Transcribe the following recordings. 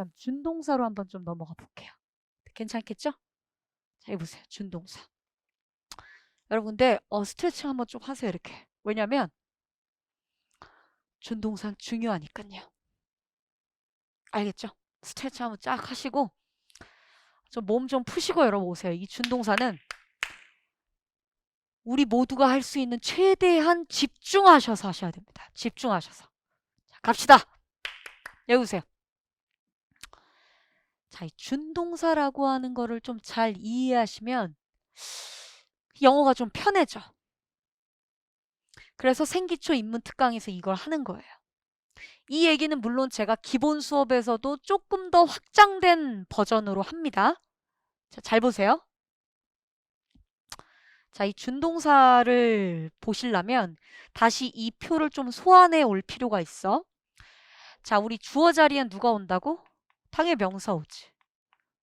다음 준동사로 한번 좀 넘어가 볼게요. 괜찮겠죠? 자, 해보세요. 준동사. 여러분들 어, 스트레칭 한번 좀 하세요. 이렇게. 왜냐면 준동사 중요하니까요. 알겠죠? 스트레칭 한번 쫙 하시고 좀몸좀 푸시고 여러분 오세요. 이 준동사는 우리 모두가 할 수 있는 최대한 집중하셔서 하셔야 됩니다. 집중하셔서. 자, 갑시다. 여기 보세요. 자, 이 준동사라고 하는 거를 좀 잘 이해하시면 영어가 좀 편해져. 그래서 생기초 입문 특강에서 이걸 하는 거예요. 이 얘기는 물론 제가 기본 수업에서도 조금 더 확장된 버전으로 합니다. 자, 잘 보세요. 자, 이 준동사를 보시려면 다시 이 표를 좀 소환해 올 필요가 있어. 자, 우리 주어 자리엔 누가 온다고? 당연히 명사 오지.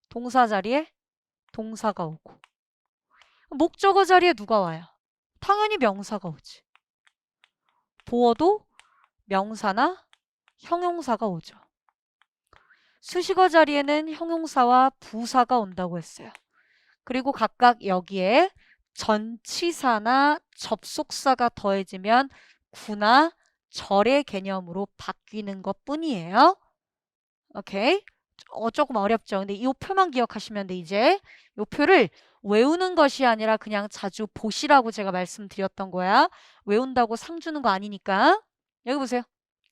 동사 자리에 동사가 오고. 목적어 자리에 누가 와요? 당연히 명사가 오지. 보어도 명사나 형용사가 오죠. 수식어 자리에는 형용사와 부사가 온다고 했어요. 그리고 각각 여기에 전치사나 접속사가 더해지면 구나 절의 개념으로 바뀌는 것 뿐이에요. 오케이? 어, 조금 어렵죠. 근데 이 표만 기억하시면 돼, 이제. 이 표를 외우는 것이 아니라 그냥 자주 보시라고 제가 말씀드렸던 거야. 외운다고 상 주는 거 아니니까. 여기 보세요.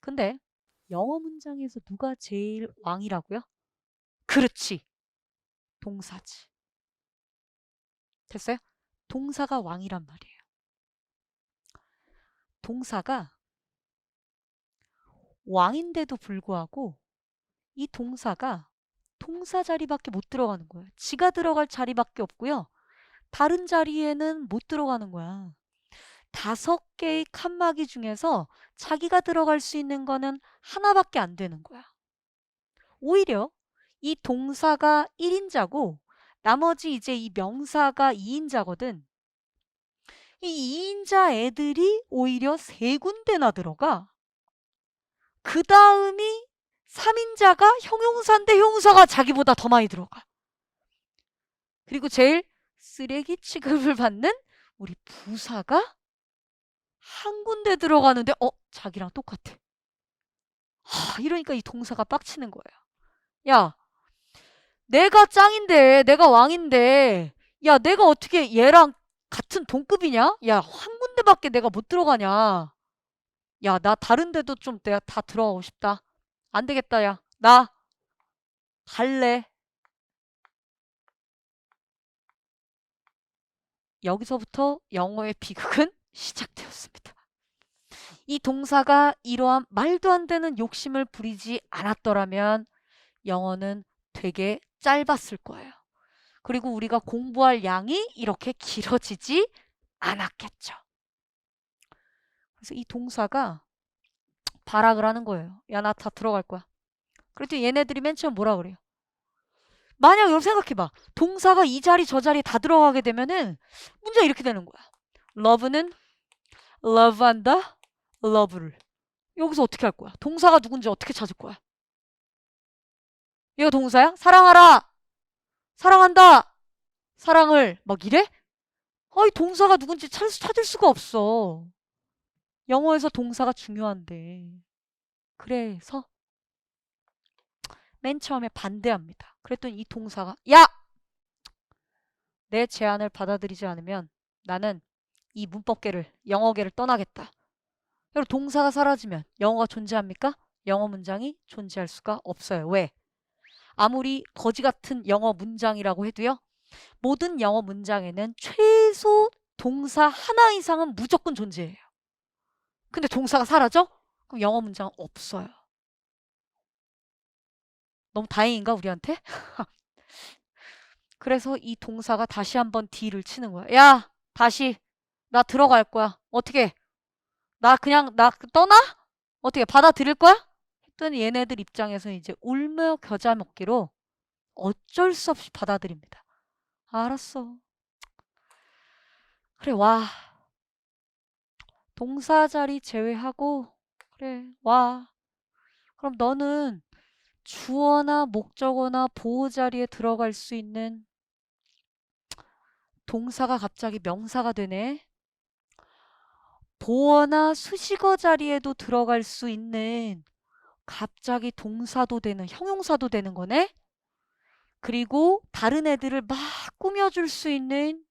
근데 영어 문장에서 누가 제일 왕이라고요? 그렇지. 동사지. 됐어요? 동사가 왕이란 말이에요. 동사가 왕인데도 불구하고 이 동사가 동사 자리밖에 못 들어가는 거예요. 지가 들어갈 자리밖에 없고요. 다른 자리에는 못 들어가는 거야. 다섯 개의 칸막이 중에서 자기가 들어갈 수 있는 거는 하나밖에 안 되는 거야. 오히려 이 동사가 1인자고 나머지 이제 이 명사가 2인자거든. 이 2인자 애들이 오히려 세 군데나 들어가. 그 다음이 3인자가 형용사인데 형용사가 자기보다 더 많이 들어가. 그리고 제일 쓰레기 취급을 받는 우리 부사가 한 군데 들어가는데 어 자기랑 똑같아. 하, 이러니까 이 동사가 빡치는 거예요. 야, 내가 짱인데, 내가 왕인데, 야, 내가 어떻게 얘랑 같은 동급이냐? 야, 한 군데밖에 내가 못 들어가냐? 야, 나 다른 데도 좀 내가 다 들어가고 싶다. 안 되겠다, 야. 나 갈래. 여기서부터 영어의 비극은 시작되었습니다. 이 동사가 이러한 말도 안 되는 욕심을 부리지 않았더라면 영어는 되게 짧았을 거예요. 그리고 우리가 공부할 양이 이렇게 길어지지 않았겠죠. 그래서 이 동사가 발악을 하는 거예요. 야, 나 다 들어갈 거야. 그랬더니 얘네들이 맨 처음 뭐라 그래요? 만약 여러분 생각해봐. 동사가 이 자리 저 자리 다 들어가게 되면은 문제가 이렇게 되는 거야. love는 love한다, love를. 여기서 어떻게 할 거야? 동사가 누군지 어떻게 찾을 거야? 얘가 동사야? 사랑하라! 사랑한다! 사랑을 막 이래? 아이 동사가 누군지 찾, 찾을 수가 없어. 영어에서 동사가 중요한데. 그래서 맨 처음에 반대합니다. 그랬더니 이 동사가 야! 내 제안을 받아들이지 않으면 나는 이 문법계를 영어계를 떠나겠다. 여러분 동사가 사라지면 영어가 존재합니까? 영어 문장이 존재할 수가 없어요. 왜? 아무리 거지 같은 영어 문장이라고 해도요. 모든 영어 문장에는 최소 동사 하나 이상은 무조건 존재해요. 근데 동사가 사라져? 그럼 영어 문장은 없어요. 너무 다행인가 우리한테? 그래서 이 동사가 다시 한번 D를 치는 거야. 야, 다시 나 들어갈 거야. 어떻게? 나 그냥 나 떠나? 어떻게 받아들일 거야? 했더니 얘네들 입장에서 이제 울며 겨자 먹기로 어쩔 수 없이 받아들입니다. 알았어. 그래, 와. 동사 자리 제외하고, 그래, 와. 그럼 너는 주어나 목적어나 보호 자리에 들어갈 수 있는 동사가 갑자기 명사가 되네. 보어나 수식어 자리에도 들어갈 수 있는 갑자기 동사도 되는 형용사도 되는 거네. 그리고 다른 애들을 막 꾸며줄 수 있는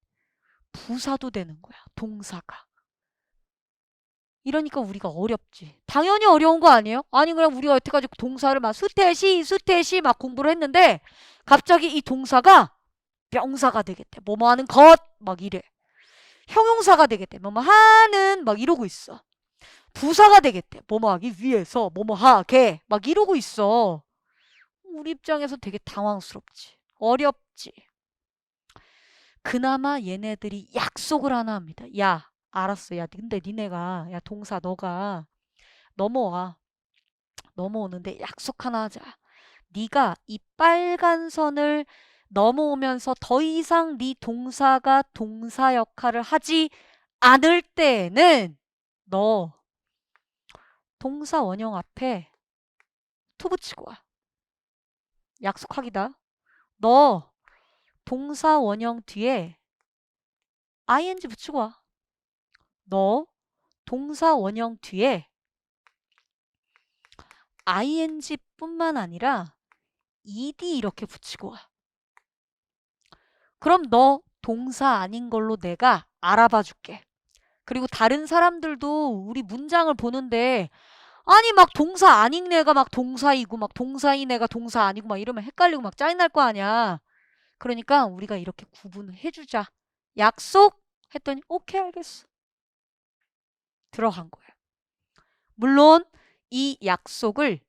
부사도 되는 거야. 동사가. 이러니까 우리가 어렵지. 당연히 어려운 거 아니에요? 아니 그냥 우리가 여태까지 동사를 막 수태시 수태시 막 공부를 했는데 갑자기 이 동사가 명사가 되겠대. 뭐뭐 하는 것 막 이래. 형용사가 되겠대. 뭐뭐 하는 막 이러고 있어. 부사가 되겠대. 뭐뭐 하기 위해서 뭐뭐 하게 막 이러고 있어. 우리 입장에서 되게 당황스럽지. 어렵지. 그나마 얘네들이 약속을 하나 합니다. 야, 알았어. 야, 근데 니네가 야 동사 너가 넘어와. 넘어오는데 약속 하나 하자. 네가 이 빨간 선을 넘어오면서 더 이상 네 동사가 동사 역할을 하지 않을 때에는 너 동사 원형 앞에 투 붙이고 와. 약속하기다. 너 동사 원형 뒤에 ing 붙이고 와. 너 동사 원형 뒤에 ing 뿐만 아니라 ed 이렇게 붙이고 와. 그럼 너 동사 아닌 걸로 내가 알아봐 줄게. 그리고 다른 사람들도 우리 문장을 보는데 아니 막 동사 아닌 애가 막 동사이고 막 동사인 애가 동사 아니고 막 이러면 헷갈리고 막 짜증날 거 아니야. 그러니까 우리가 이렇게 구분을 해주자. 약속 했더니 오케이 알겠어. 들어간 거예요. 물론 이 약속을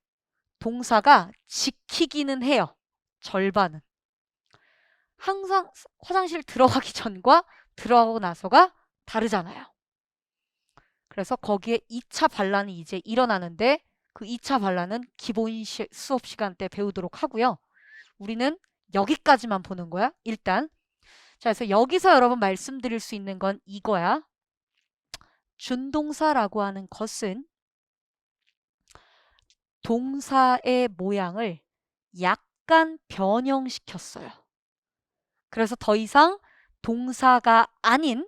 동사가 지키기는 해요. 절반은. 항상 화장실 들어가기 전과 들어가고 나서가 다르잖아요. 그래서 거기에 2차 반란이 이제 일어나는데 그 2차 반란은 기본 시, 수업 시간 때 배우도록 하고요. 우리는 여기까지만 보는 거야. 일단. 자, 그래서 여기서 여러분 말씀드릴 수 있는 건 이거야. 준동사라고 하는 것은 동사의 모양을 약간 변형시켰어요. 그래서 더 이상 동사가 아닌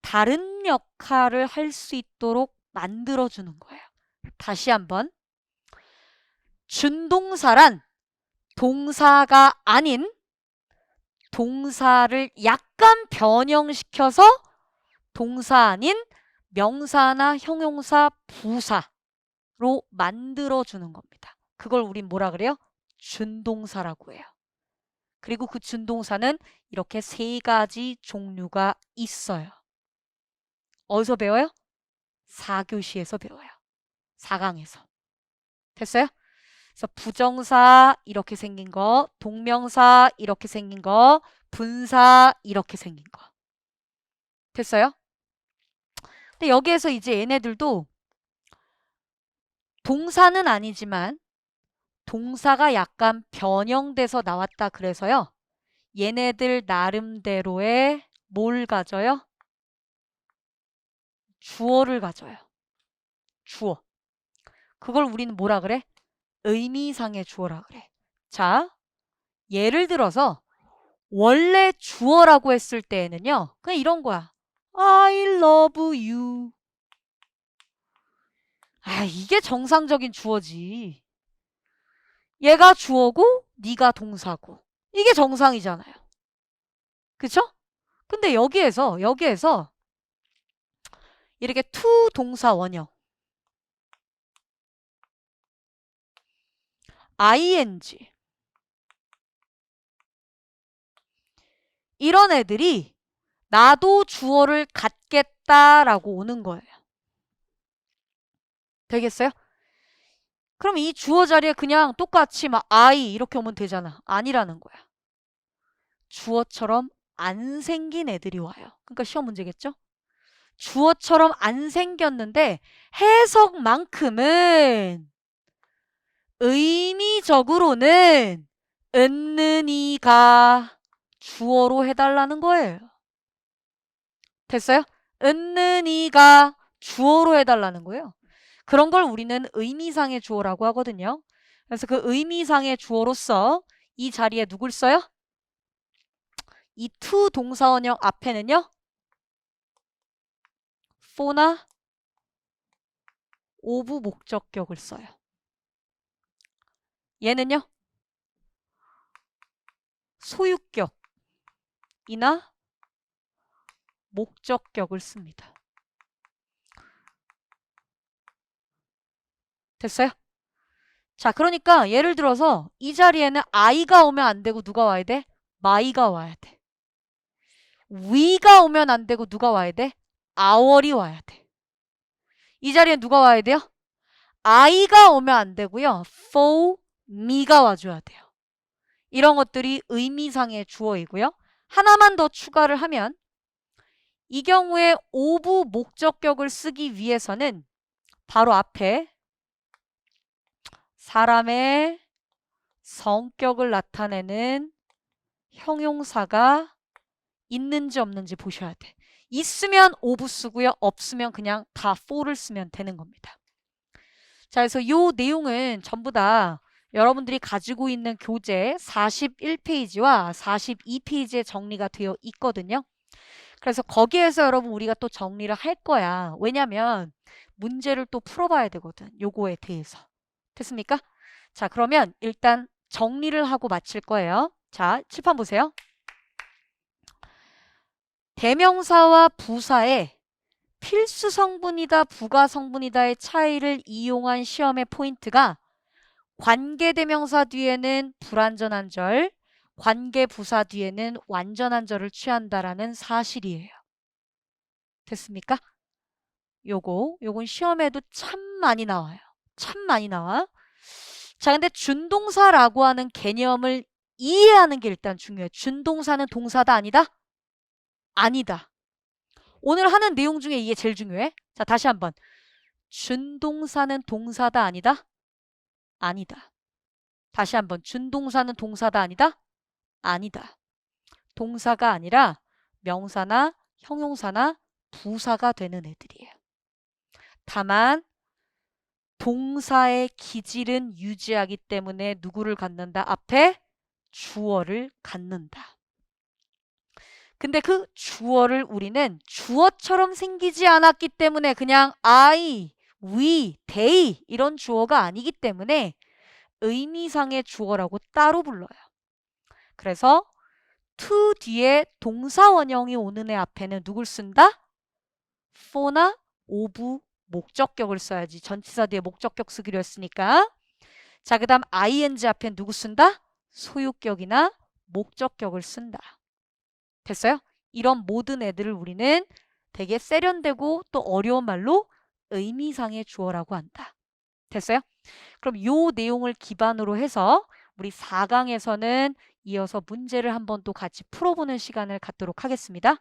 다른 역할을 할 수 있도록 만들어주는 거예요. 다시 한번. 준동사란 동사가 아닌 동사를 약간 변형시켜서 동사 아닌 명사나 형용사, 부사로 만들어주는 겁니다. 그걸 우린 뭐라 그래요? 준동사라고 해요. 그리고 그 준동사는 이렇게 세 가지 종류가 있어요. 어디서 배워요? 4교시에서 배워요. 4강에서. 됐어요? 그래서 부정사 이렇게 생긴 거, 동명사 이렇게 생긴 거, 분사 이렇게 생긴 거. 됐어요? 근데 여기에서 이제 얘네들도 동사는 아니지만 동사가 약간 변형돼서 나왔다 그래서요. 얘네들 나름대로의 뭘 가져요? 주어를 가져요. 주어. 그걸 우리는 뭐라 그래? 의미상의 주어라 그래. 자, 예를 들어서 원래 주어라고 했을 때에는요. 그냥 이런 거야. I love you. 아, 이게 정상적인 주어지. 얘가 주어고 네가 동사고. 이게 정상이잖아요. 그쵸? 근데 여기에서 여기에서 이렇게 to 동사 원형 ing 이런 애들이 나도 주어를 갖겠다라고 오는 거예요. 되겠어요? 그럼 이 주어 자리에 그냥 똑같이 막 I 이렇게 오면 되잖아. 아니라는 거야. 주어처럼 안 생긴 애들이 와요. 그러니까 시험 문제겠죠? 주어처럼 안 생겼는데 해석만큼은 의미적으로는 은는이가 주어로 해달라는 거예요. 됐어요? 은는이가 주어로 해달라는 거예요. 그런 걸 우리는 의미상의 주어라고 하거든요. 그래서 그 의미상의 주어로서 이 자리에 누굴 써요? 이 to 동사원형 앞에는요. for나 of 목적격을 써요. 얘는요. 소유격이나 목적격을 씁니다. 됐어요? 자, 그러니까 예를 들어서 이 자리에는 I가 오면 안 되고 누가 와야 돼? my가 와야 돼. we가 오면 안 되고 누가 와야 돼? our이 와야 돼. 이 자리에 누가 와야 돼요? I가 오면 안 되고요. for me가 와줘야 돼요. 이런 것들이 의미상의 주어이고요. 하나만 더 추가를 하면 이 경우에 of 목적격을 쓰기 위해서는 바로 앞에 사람의 성격을 나타내는 형용사가 있는지 없는지 보셔야 돼. 있으면 of 쓰고요. 없으면 그냥 다 for를 쓰면 되는 겁니다. 자, 그래서 이 내용은 전부 다 여러분들이 가지고 있는 교재 41페이지와 42페이지에 정리가 되어 있거든요. 그래서 거기에서 여러분 우리가 또 정리를 할 거야. 왜냐면 문제를 또 풀어봐야 되거든. 요거에 대해서. 됐습니까? 자, 그러면 일단 정리를 하고 마칠 거예요. 자, 칠판 보세요. 대명사와 부사의 필수 성분이다, 부가 성분이다의 차이를 이용한 시험의 포인트가 관계대명사 뒤에는 불완전한 절, 관계 부사 뒤에는 완전한 절을 취한다라는 사실이에요. 됐습니까? 요거, 요건 시험에도 참 많이 나와요. 참 많이 나와. 자, 근데 준동사라고 하는 개념을 이해하는 게 일단 중요해요. 준동사는 동사다 아니다? 아니다. 오늘 하는 내용 중에 이게 제일 중요해. 자, 다시 한번. 준동사는 동사다 아니다? 아니다. 다시 한번. 준동사는 동사다 아니다? 아니다. 동사가 아니라 명사나 형용사나 부사가 되는 애들이에요. 다만 동사의 기질은 유지하기 때문에 누구를 갖는다? 앞에 주어를 갖는다. 근데 그 주어를 우리는 주어처럼 생기지 않았기 때문에 그냥 I, we, they 이런 주어가 아니기 때문에 의미상의 주어라고 따로 불러요. 그래서 to 뒤에 동사 원형이 오는 애 앞에는 누굴 쓴다? for나 of 목적격을 써야지. 전치사 뒤에 목적격 쓰기로 했으니까. 자, 그 다음 ing 앞에 누구 쓴다? 소유격이나 목적격을 쓴다. 됐어요? 이런 모든 애들을 우리는 되게 세련되고 또 어려운 말로 의미상의 주어라고 한다. 됐어요? 그럼 요 내용을 기반으로 해서 우리 4강에서는 이어서 문제를 한번 또 같이 풀어보는 시간을 갖도록 하겠습니다.